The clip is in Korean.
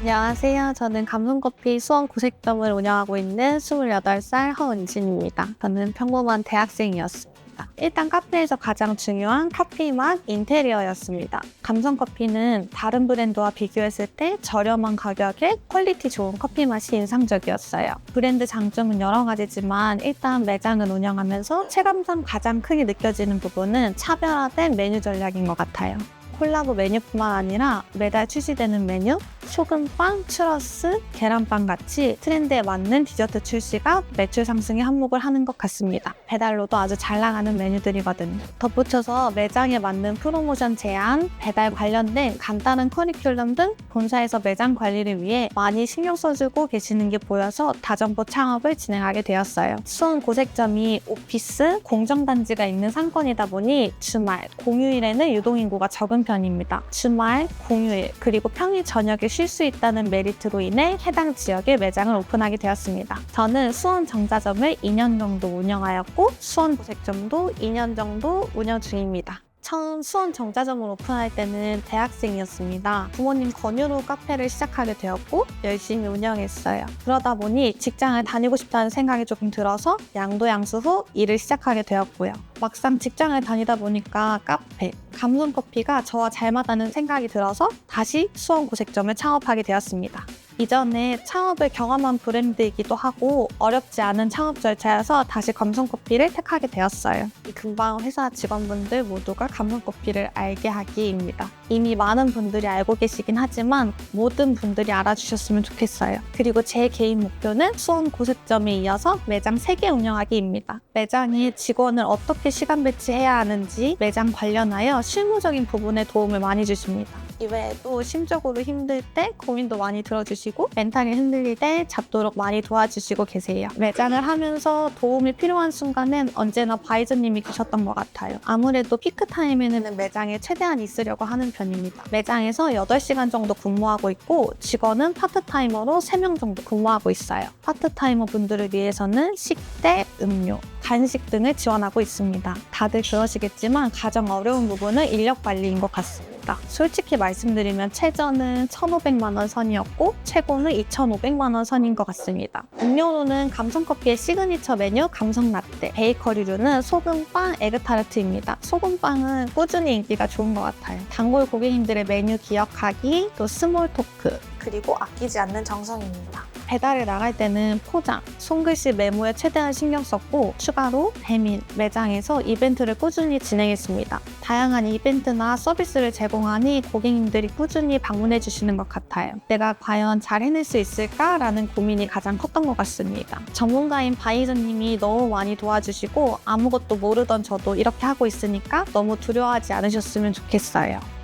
안녕하세요. 저는 감성커피 수원 구색점을 운영하고 있는 28살 허은진입니다. 저는 평범한 대학생이었습니다. 일단 카페에서 가장 중요한 커피 맛 인테리어였습니다. 감성 커피는 다른 브랜드와 비교했을 때 저렴한 가격에 퀄리티 좋은 커피 맛이 인상적이었어요. 브랜드 장점은 여러 가지지만 일단 매장을 운영하면서 체감상 가장 크게 느껴지는 부분은 차별화된 메뉴 전략인 것 같아요. 콜라보 메뉴뿐만 아니라 매달 출시되는 메뉴, 소금빵, 추러스, 계란빵 같이 트렌드에 맞는 디저트 출시가 매출 상승에 한몫을 하는 것 같습니다. 배달로도 아주 잘 나가는 메뉴들이거든요. 덧붙여서 매장에 맞는 프로모션 제안, 배달 관련된 간단한 커리큘럼 등 본사에서 매장 관리를 위해 많이 신경 써주고 계시는 게 보여서 다점포 창업을 진행하게 되었어요. 수원 고색점이 오피스, 공정단지가 있는 상권이다 보니 주말, 공휴일에는 유동인구가 적은 편입니다. 주말, 공휴일, 그리고 평일 저녁에 쉴 수 있다는 메리트로 인해 해당 지역에 매장을 오픈하게 되었습니다. 저는 수원 정자점을 2년 정도 운영하였고 수원 고색점도 2년 정도 운영 중입니다. 처음 수원 정자점을 오픈할 때는 대학생이었습니다. 부모님 권유로 카페를 시작하게 되었고 열심히 운영했어요. 그러다 보니 직장을 다니고 싶다는 생각이 조금 들어서 양도양수 후 일을 시작하게 되었고요. 막상 직장을 다니다 보니까 카페, 감성커피가 저와 잘 맞다는 생각이 들어서 다시 수원 고색점을 창업하게 되었습니다. 이전에 창업을 경험한 브랜드이기도 하고 어렵지 않은 창업 절차여서 다시 감성커피를 택하게 되었어요. 이 금방 회사 직원분들 모두가 감성커피를 알게 하기입니다. 이미 많은 분들이 알고 계시긴 하지만 모든 분들이 알아주셨으면 좋겠어요. 그리고 제 개인 목표는 수원 고색점에 이어서 매장 3개 운영하기입니다. 매장에 직원을 어떻게 시간 배치해야 하는지 매장 관련하여 실무적인 부분에 도움을 많이 주십니다. 이외에도 심적으로 힘들 때 고민도 많이 들어주시고 멘탈이 흔들릴 때 잡도록 많이 도와주시고 계세요. 매장을 하면서 도움이 필요한 순간엔 언제나 바이저님이 계셨던 것 같아요. 아무래도 피크 타임에는 매장에 최대한 있으려고 하는 편입니다. 매장에서 8시간 정도 근무하고 있고 직원은 파트타이머로 3명 정도 근무하고 있어요. 파트타이머 분들을 위해서는 식대, 음료, 간식 등을 지원하고 있습니다. 다들 그러시겠지만 가장 어려운 부분은 인력 관리인 것 같습니다. 솔직히 말씀드리면 최저는 1,500만 원 선이었고 최고는 2,500만 원 선인 것 같습니다. 음료로는 감성커피의 시그니처 메뉴 감성라떼, 베이커리류는 소금빵, 에그타르트입니다. 소금빵은 꾸준히 인기가 좋은 것 같아요. 단골 고객님들의 메뉴 기억하기, 또 스몰 토크, 그리고 아끼지 않는 정성입니다. 배달을 나갈 때는 포장, 손글씨 메모에 최대한 신경 썼고 추가로 배민, 매장에서 이벤트를 꾸준히 진행했습니다. 다양한 이벤트나 서비스를 제공하니 고객님들이 꾸준히 방문해 주시는 것 같아요. 내가 과연 잘 해낼 수 있을까라는 고민이 가장 컸던 것 같습니다. 전문가인 바이저님이 너무 많이 도와주시고 아무것도 모르던 저도 이렇게 하고 있으니까 너무 두려워하지 않으셨으면 좋겠어요.